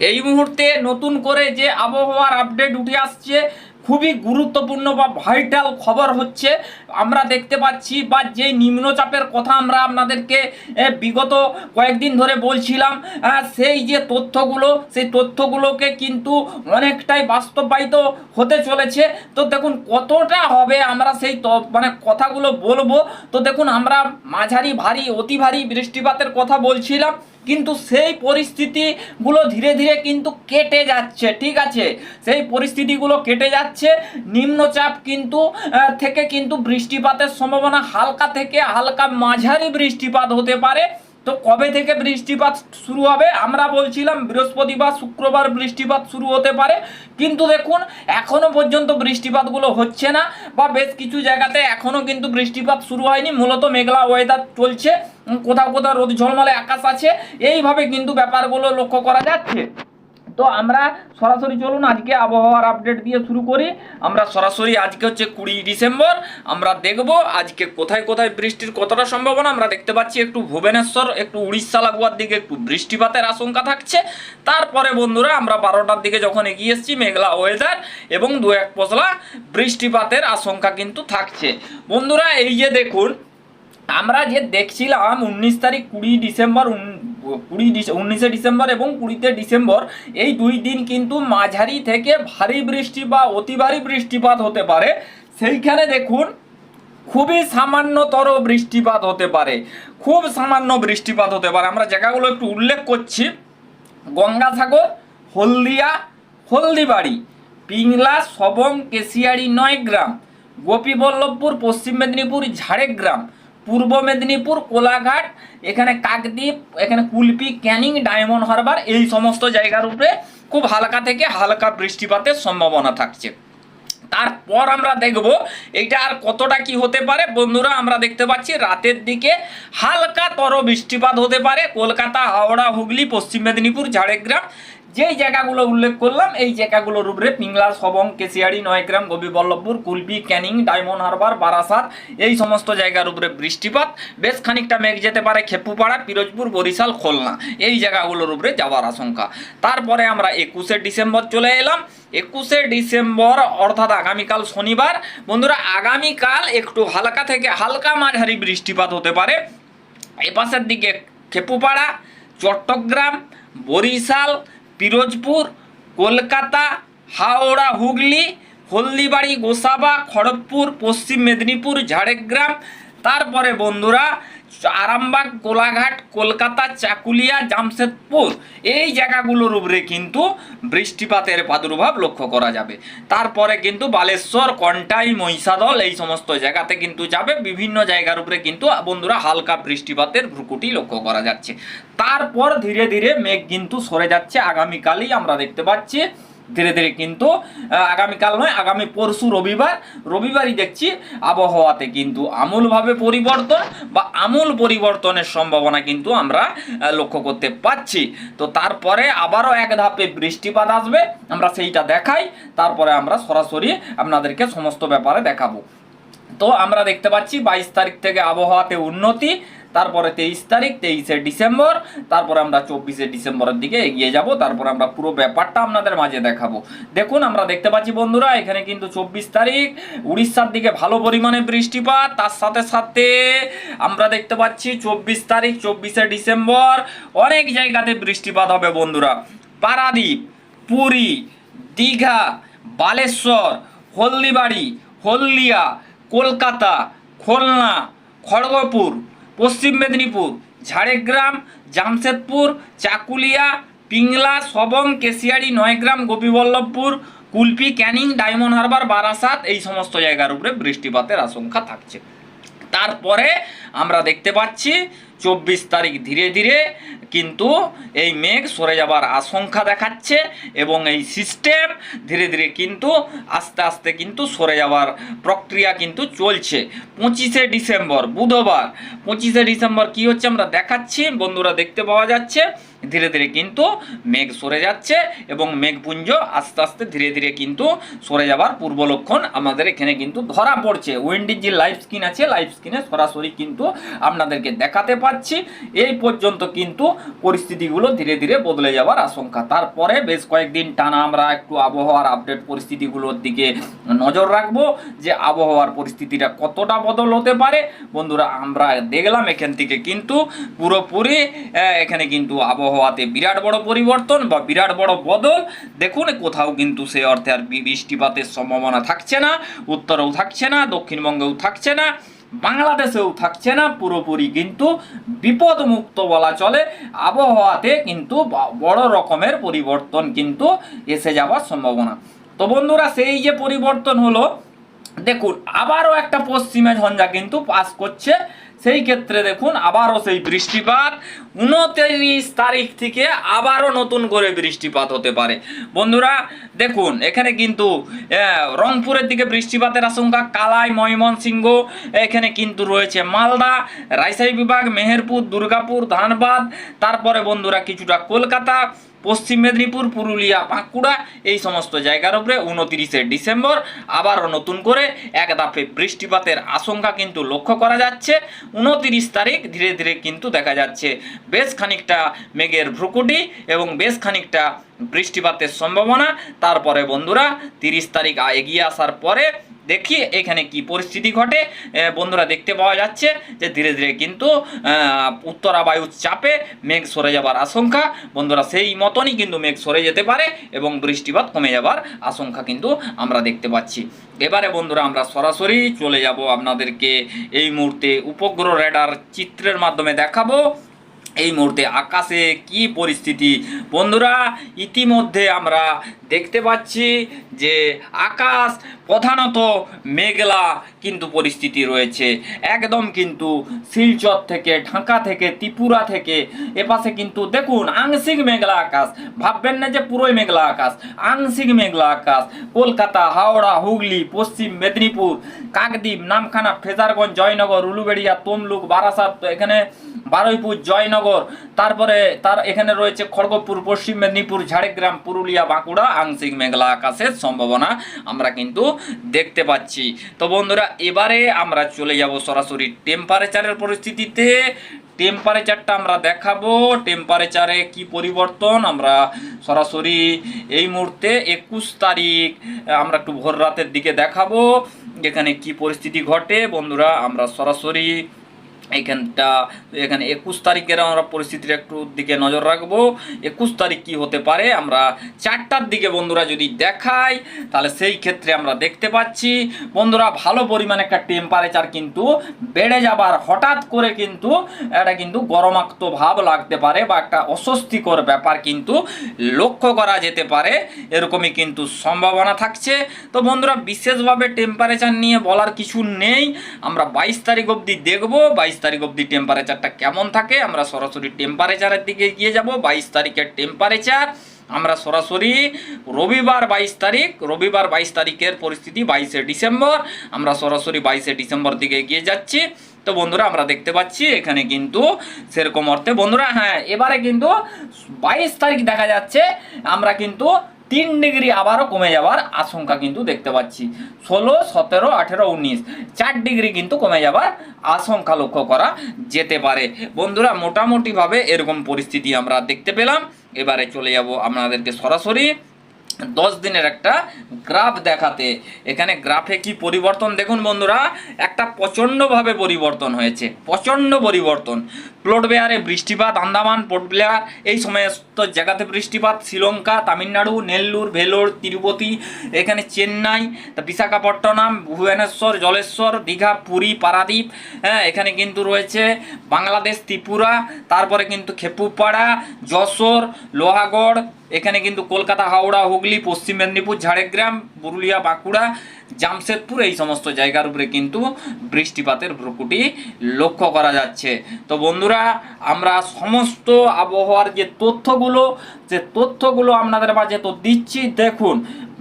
এই মুহূর্তে নতুন করে যে আবহাওয়ার আপডেট উঠে আসছে খুবই গুরুত্বপূর্ণ বা ভাইটাল খবর হচ্ছে। আমরা দেখতে পাচ্ছি বা যে নিম্নচাপের কথা আমরা আপনাদেরকে বিগত কয়েকদিন ধরে বলছিলাম সেই যে তথ্যগুলো, সেই তথ্যগুলোকে কিন্তু অনেকটাই বাস্তবায়িত হতে চলেছে। তো দেখুন, কতটা হবে আমরা সেই মানে কথাগুলো বলব। তো দেখুন, আমরা মাঝারি ভারী, অতি ভারী বৃষ্টিপাতের কথা বলছিলাম, কিন্তু সেই পরিস্থিতিগুলো ধীরে ধীরে কিন্তু কেটে যাচ্ছে, ঠিক আছে? সেই পরিস্থিতিগুলো কেটে যাচ্ছে। নিম্নচাপ কিন্তু থেকে কিন্তু বৃষ্টিপাতের সম্ভাবনা হালকা থেকে হালকা মাঝারি বৃষ্টিপাত হতে পারে। তো কবে থেকে বৃষ্টিপাত শুরু হবে? আমরা বলছিলাম বৃহস্পতিবার, শুক্রবার বৃষ্টিপাত শুরু হতে পারে। কিন্তু দেখুন, এখনও পর্যন্ত বৃষ্টিপাতগুলো হচ্ছে না বা বেশ কিছু জায়গাতে এখনও কিন্তু বৃষ্টিপাত শুরু হয়নি। মূলত মেঘলা ওয়েদার চলছে। কোথাও কোথাও রোদ ঝলমলে আকাশ আছে। এইভাবে কিন্তু ব্যাপারগুলো লক্ষ্য করা যাচ্ছে। তো আমরা সরাসরি চলুন, আজকে আবহাওয়ার আপডেট দিয়ে শুরু করি। আমরা সরাসরি আজকে হচ্ছে কুড়ি ডিসেম্বর, আমরা দেখব আজকে কোথায় কোথায় বৃষ্টির কতটা সম্ভাবনা। আমরা দেখতে পাচ্ছি একটু ভুবনেশ্বর, একটু উড়িষ্যা লাগোয়ার দিকে একটু বৃষ্টিপাতের আশঙ্কা থাকছে। তারপরে বন্ধুরা, আমরা বারোটার দিকে যখন এগিয়ে এসেছি, মেঘলা ওয়েদার এবং দু এক পশলা বৃষ্টিপাতের আশঙ্কা কিন্তু থাকছে। বন্ধুরা, এই যে দেখুন, আমরা যে দেখছিলাম উনিশ তারিখ কুড়ি ডিসেম্বর কুড়ি উনিশে ডিসেম্বর এবং কুড়িতে ডিসেম্বর, এই দুই দিন কিন্তু মাঝারি থেকে ভারী বৃষ্টি বা অতি ভারী বৃষ্টিপাত হতে পারে। সেইখানে দেখুন, খুবই সামান্যতর বৃষ্টিপাত হতে পারে। খুব সামান্য বৃষ্টিপাত হতে পারে। আমরা জায়গাগুলো একটু উল্লেখ করছি। গঙ্গাসাগর, হলদিয়া, হলদিবাড়ি, পিংলা, সবং কেশিয়াড়ি নয় গ্রাম, গোপীবল্লভপুর, পশ্চিম মেদিনীপুর, ঝাড়গ্রাম পূর্ব মেদিনীপুর, কোলাঘাট, এখানে কাকদ্বীপ, এখানে কুলপি, ক্যানিং, ডায়মন্ড হারবার, এই সমস্ত জায়গার উপরে খুব হালকা থেকে হালকা বৃষ্টিপাতের সম্ভাবনা থাকছে। তারপর আমরা দেখব এইটা আর কতটা কি হতে পারে। বন্ধুরা, আমরা দেখতে পাচ্ছি রাতের দিকে হালকা তর বৃষ্টিপাত হতে পারে। কলকাতা, হাওড়া, হুগলি, পশ্চিম মেদিনীপুর, ঝাড়গ্রাম যেই জায়গাগুলো উল্লেখ করলাম, এই জায়গাগুলোর উপরে পিংলা সবং কেশিয়াড়ি নয়গ্রাম গোপীবল্লভপুর কুলপি, ক্যানিং, ডায়মন্ড হারবার, বারাসাত, এই সমস্ত জায়গার উপরে বৃষ্টিপাত। বেশ খানিকটা মেঘ যেতে পারে খেপুপাড়া, পিরোজপুর, বরিশাল, খুলনা। এই জায়গাগুলোর উপরে যাওয়ার আশঙ্কা। তারপরে আমরা একুশে ডিসেম্বর চলে এলাম। একুশে ডিসেম্বর, অর্থাৎ আগামীকাল শনিবার। বন্ধুরা, আগামীকাল একটু হালকা থেকে হালকা মাঝারি বৃষ্টিপাত হতে পারে। এপাশের দিকে খেপুপাড়া, চট্টগ্রাম, বরিশাল পিরোজপুর কলকাতা হাওড়া হুগলি হলদিবাড়ি গোসাবা খড়গপুর পশ্চিম মেদিনীপুর ঝাড়গ্রাম। তারপরে বন্ধুরা আরামবাগ, কোলাঘাট, কলকাতা, চাকুলিয়া, জামশেদপুর এই জায়গাগুলোর উপরে কিন্তু বৃষ্টিপাতের প্রাদুর্ভাব লক্ষ্য করা যাবে। তারপরে কিন্তু বালেশ্বর, কন্টাই, মহিষাদল এই সমস্ত জায়গাতে কিন্তু যাবে। বিভিন্ন জায়গার উপরে কিন্তু বন্ধুরা হালকা বৃষ্টিপাতের ভ্রুকুটি লক্ষ্য করা যাচ্ছে। তারপর ধীরে ধীরে মেঘ কিন্তু সরে যাচ্ছে। আগামীকালই আমরা দেখতে পাচ্ছি ধীরে ধীরে কিন্তু আগামীকাল নয়, আগামী পরশু রবিবার, রবিবারই দেখছি আবহাওয়াতে কিন্তু আমূলভাবে পরিবর্তন বা আমূল পরিবর্তনের সম্ভাবনা কিন্তু আমরা লক্ষ্য করতে পাচ্ছি। তো তারপরে আবারও এক ধাপে বৃষ্টিপাত আসবে, আমরা সেইটা দেখাই, তারপরে আমরা সরাসরি আপনাদেরকে সমস্ত ব্যাপারে দেখাবো। তো আমরা দেখতে পাচ্ছি বাইশ তারিখ থেকে আবহাওয়াতে উন্নতি তারপরে তেইশ তারিখ, তেইশে ডিসেম্বর, তারপরে আমরা চব্বিশে ডিসেম্বরের দিকে এগিয়ে যাব, তারপরে আমরা পুরো ব্যাপারটা আপনাদের মাঝে দেখাবো। দেখুন, আমরা দেখতে পাচ্ছি বন্ধুরা, এখানে কিন্তু চব্বিশ তারিখ, উড়িষ্যার দিকে ভালো পরিমাণে বৃষ্টিপাত, তার সাথে সাথে আমরা দেখতে পাচ্ছি চব্বিশ তারিখ, চব্বিশে ডিসেম্বর, অনেক জায়গাতে বৃষ্টিপাত হবে বন্ধুরা। পারাদ্বীপ, পুরী, দীঘা, বালেশ্বর, হলদিবাড়ি, হলদিয়া, কলকাতা, খুলনা, খড়গপুর পশ্চিম মেদিনীপুর, ঝাড়গ্রাম, জামশেদপুর, চাকুলিয়া, পিংলা, সবং কেশিয়াড়ি নয়গ্রাম, গোপীবল্লভপুর, কুলপি, ক্যানিং, ডায়মন্ড হারবার, বারাসাত, এই সমস্ত জায়গার উপরে বৃষ্টিপাতের আশঙ্কা থাকছে। তারপরে আমরা দেখতে পাচ্ছি চব্বিশ তারিখ ধীরে ধীরে কিন্তু এই মেঘ সরে যাবার আশঙ্কা দেখাচ্ছে এবং এই সিস্টেম ধীরে ধীরে কিন্তু আস্তে আস্তে কিন্তু সরে যাওয়ার প্রক্রিয়া কিন্তু চলছে। পঁচিশে ডিসেম্বর, বুধবার। পঁচিশে ডিসেম্বর কি হচ্ছে আমরা দেখাচ্ছি, বন্ধুরা দেখতে পাওয়া যাচ্ছে। ধীরে ধীরে কিন্তু মেঘ সরে যাচ্ছে এবং মেঘপুঞ্জ আস্তে আস্তে ধীরে ধীরে কিন্তু সরে যাবার পূর্ব লক্ষণ আমাদের এখানে কিন্তু ধরা পড়ছে। উইন্ডির যে লাইভ স্ক্রিন আছে লাইভ স্ক্রিনে সরাসরি কিন্তু আপনাদেরকে দেখাতে পাচ্ছি। এই পর্যন্ত কিন্তু পরিস্থিতিগুলো ধীরে ধীরে বদলে যাওয়ার আশঙ্কা। তারপরে বেশ কয়েকদিন টানা আমরা একটু আবহাওয়ার আপডেট পরিস্থিতিগুলোর দিকে নজর রাখব যে আবহাওয়ার পরিস্থিতিটা কতটা বদল হতে পারে। বন্ধুরা, আমরা দেখলাম এখান থেকে কিন্তু পুরোপুরি এখানে কিন্তু আবহাওয়াতে বিরাট বড় পরিবর্তন বা বিরাট বড় বদল, দেখুন কোথাও কিন্তু সে অর্থে আর বৃষ্টিপাতের সম্ভাবনা থাকছে না, উত্তরেও থাকছে না, দক্ষিণবঙ্গেও থাকছে না, বাংলাদেশেও থাকছে না, পুরোপুরি কিন্তু বিপদমুক্ত বলা চলে। আবহাওয়াতে কিন্তু বড় রকমের পরিবর্তন কিন্তু এসে যাওয়ার সম্ভাবনা। তো বন্ধুরা, সেই যে পরিবর্তন হলো, দেখুন, আবারও একটা পশ্চিমে ঝঞ্ঝা কিন্তু পাস করছে। সেই ক্ষেত্রে দেখুন, আবারও সেই বৃষ্টিপাত। উনত্রিশ তারিখ থেকে আবারও নতুন করে বৃষ্টিপাত হতে পারে। বন্ধুরা, দেখুন, এখানে কিন্তু রংপুরের দিকে বৃষ্টিপাতের আশঙ্কা, কালাই, ময়মনসিংহ, এখানে কিন্তু রয়েছে মালদা, রাজশাহী বিভাগ, মেহেরপুর, দুর্গাপুর, ধানবাদ, তারপরে বন্ধুরা কিছুটা কলকাতা পশ্চিম মেদিনীপুর, পুরুলিয়া, বাঁকুড়া এই সমস্ত জায়গার উপরে উনতিরিশে ডিসেম্বর আবারও নতুন করে এক দাপে বৃষ্টিপাতের আশঙ্কা কিন্তু লক্ষ্য করা যাচ্ছে। উনতিরিশ তারিখ ধীরে ধীরে কিন্তু দেখা যাচ্ছে বেশ খানিকটা মেঘের ভ্রুকুটি এবং বেশ খানিকটা বৃষ্টিপাতের সম্ভাবনা। তারপরে বন্ধুরা, তিরিশ তারিখ এগিয়ে আসার পরে দেখি এখানে কি পরিস্থিতি ঘটে বন্ধুরা দেখতে পাওয়া যাচ্ছে যে ধীরে ধীরে কিন্তু উত্তরা বায়ুর চাপে মেঘ সরে যাবার আশঙ্কা। বন্ধুরা সেই মতনই কিন্তু মেঘ সরে যেতে পারে এবং বৃষ্টিপাত কমে যাবার আশঙ্কা কিন্তু আমরা দেখতে পাচ্ছি। এবারে বন্ধুরা আমরা সরাসরি চলে যাব আপনাদেরকে এই মুহূর্তে উপগ্রহ রেডার চিত্রের মাধ্যমে দেখাবো। এই মুহূর্তে আকাশে কি পরিস্থিতি? বন্ধুরা, ইতিমধ্যে আমরা দেখতে পাচ্ছি যে আকাশ প্রধানত মেঘলা কিন্তু পরিস্থিতি রয়েছে। একদম কিন্তু শিলচর থেকে, ঢাকা থেকে, ত্রিপুরা থেকে, এপাশে কিন্তু দেখুন আংশিক মেঘলা আকাশ। ভাববেন না যে পুরোই মেঘলা আকাশ, আংশিক মেঘলা আকাশ। কলকাতা, হাওড়া, হুগলি, পশ্চিম মেদিনীপুর, কাকদ্বীপ, নামখানা, ফেজারগঞ্জ, জয়নগর, উলুবেড়িয়া, তমলুক, বারাসাত, এখানে বারুইপুর, জয়নগর, তারপরে তার এখানে রয়েছে খড়গপুর, পশ্চিম মেদিনীপুর, ঝাড়গ্রাম, পুরুলিয়া, বাঁকুড়া, আংশিক মেঘলা আকাশের সম্ভাবনা আমরা কিন্তু দেখতে পাচ্ছি। তো বন্ধুরা, এবারে আমরা চলে যাব সরাসরি টেম্পারেচারের পরিস্থিতিতে। টেম্পারেচারটা আমরা দেখাবো। টেম্পারেচারে কি পরিবর্তন? আমরা সরাসরি এই মুহূর্তে একুশ তারিখ, আমরা একটু ভোর রাতের দিকে দেখাবো। এখানে কি পরিস্থিতি ঘটে? বন্ধুরা, আমরা সরাসরি এইখানটা এখানে একুশ তারিখের আমরা পরিস্থিতির একটু দিকে নজর রাখব। একুশ তারিখ কি হতে পারে? আমরা চারটার দিকে বন্ধুরা যদি দেখাই, তাহলে সেই ক্ষেত্রে আমরা দেখতে পাচ্ছি। বন্ধুরা, ভালো পরিমাণে একটা টেম্পারেচার কিন্তু বেড়ে যাবার, হঠাৎ করে কিন্তু এটা কিন্তু গরমাক্ত ভাব লাগতে পারে বা একটা অস্বস্তিকর ব্যাপার কিন্তু লক্ষ্য করা যেতে পারে। এরকমই কিন্তু সম্ভাবনা থাকছে। তো বন্ধুরা, বিশেষভাবে টেম্পারেচার নিয়ে বলার কিছু নেই। আমরা বাইশ তারিখ অবধি দেখব। বাইশ তারিখ অবধি টেম্পারেচারটা কেমন থাকে, আমরা সরাসরি টেম্পারেচারের দিকে গিয়ে যাব। বাইশ তারিখের টেম্পারেচার আমরা সরাসরি রবিবার বাইশ তারিখ, রবিবার বাইশ তারিখের পরিস্থিতি বাইশে ডিসেম্বর, আমরা সরাসরি বাইশে ডিসেম্বর দিকে এগিয়ে যাচ্ছি। তো বন্ধুরা, আমরা দেখতে পাচ্ছি এখানে কিন্তু সেরকম অর্থে বন্ধুরা হ্যাঁ এবারে কিন্তু বাইশ তারিখ দেখা যাচ্ছে, আমরা কিন্তু তিন ডিগ্রি আবারও কমে যাওয়ার আশঙ্কা কিন্তু দেখতে পাচ্ছি। ষোলো, সতেরো, আঠেরো, উনিশ, চার ডিগ্রি কিন্তু কমে যাওয়ার আশঙ্কা লক্ষ্য করা যেতে পারে। বন্ধুরা, মোটামুটিভাবে এরকম পরিস্থিতি আমরা দেখতে পেলাম। এবারে চলে যাব আপনাদেরকে সরাসরি দশ দিনের একটা গ্রাফ দেখাতে। এখানে গ্রাফে কি পরিবর্তন? দেখুন বন্ধুরা, একটা প্রচণ্ডভাবে পরিবর্তন হয়েছে প্রচণ্ড পরিবর্তন। প্লট বেয়ারে বৃষ্টিপাত, আন্দামান পোর্ট ব্লেয়ার এই সমস্ত জায়গাতে বৃষ্টিপাত, শ্রীলঙ্কা, তামিলনাড়ু, নেল্লুর, ভেলোর, তিরুপতি, এখানে চেন্নাই বিশাখাপট্টনম, ভুবনেশ্বর, জলেশ্বর, দীঘা, পুরী, পারাদ্বীপ হ্যাঁ এখানে কিন্তু রয়েছে বাংলাদেশ, ত্রিপুরা, তারপরে কিন্তু খেপুপাড়া, যশোর, লোহাগড়, এখানে কিন্তু কলকাতা, হাওড়া, হুগলি পশ্চিম মেদিনীপুর, ঝাড়গ্রাম, পুরুলিয়া, বাঁকুড়া, জামশেদপুর এই সমস্ত জায়গার উপরে কিন্তু বৃষ্টিপাতের ভ্রুকুটি লক্ষ্য করা যাচ্ছে। তো বন্ধুরা, আমরা সমস্ত আবহাওয়ার যে তথ্যগুলো যে তথ্যগুলো আপনাদের মাঝে তো দিচ্ছি, দেখুন,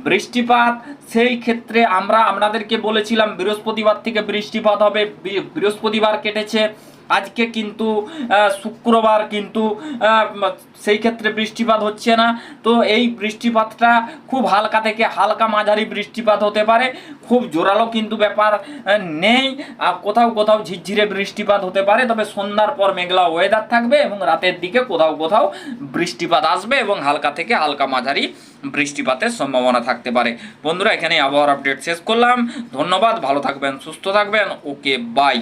বৃষ্টিপাত সেই ক্ষেত্রে আমরা আপনাদেরকে বলেছিলাম, বৃহস্পতিবার থেকে বৃষ্টিপাত হবে বৃহস্পতিবার কেটেছে। আজকে কিন্তু শুক্রবার কিন্তু সেই ক্ষেত্রে বৃষ্টিপাত হচ্ছে না। তো এই বৃষ্টিপাতটা খুব হালকা থেকে হালকা মাঝারি বৃষ্টিপাত হতে পারে। খুব জোরালো কিন্তু ব্যাপার নেই। আর কোথাও কোথাও ঝিরঝিরে বৃষ্টিপাত হতে পারে, তবে সন্ধ্যার পর মেঘলা ওয়েদার থাকবে এবং রাতের দিকে কোথাও কোথাও বৃষ্টিপাত আসবে এবং হালকা থেকে হালকা মাঝারি বৃষ্টিপাতের সম্ভাবনা থাকতে পারে। বন্ধুরা এখানে আবহাওয়ার আপডেট শেষ করলাম। ধন্যবাদ, ভালো থাকবেন, সুস্থ থাকবেন। Okay bye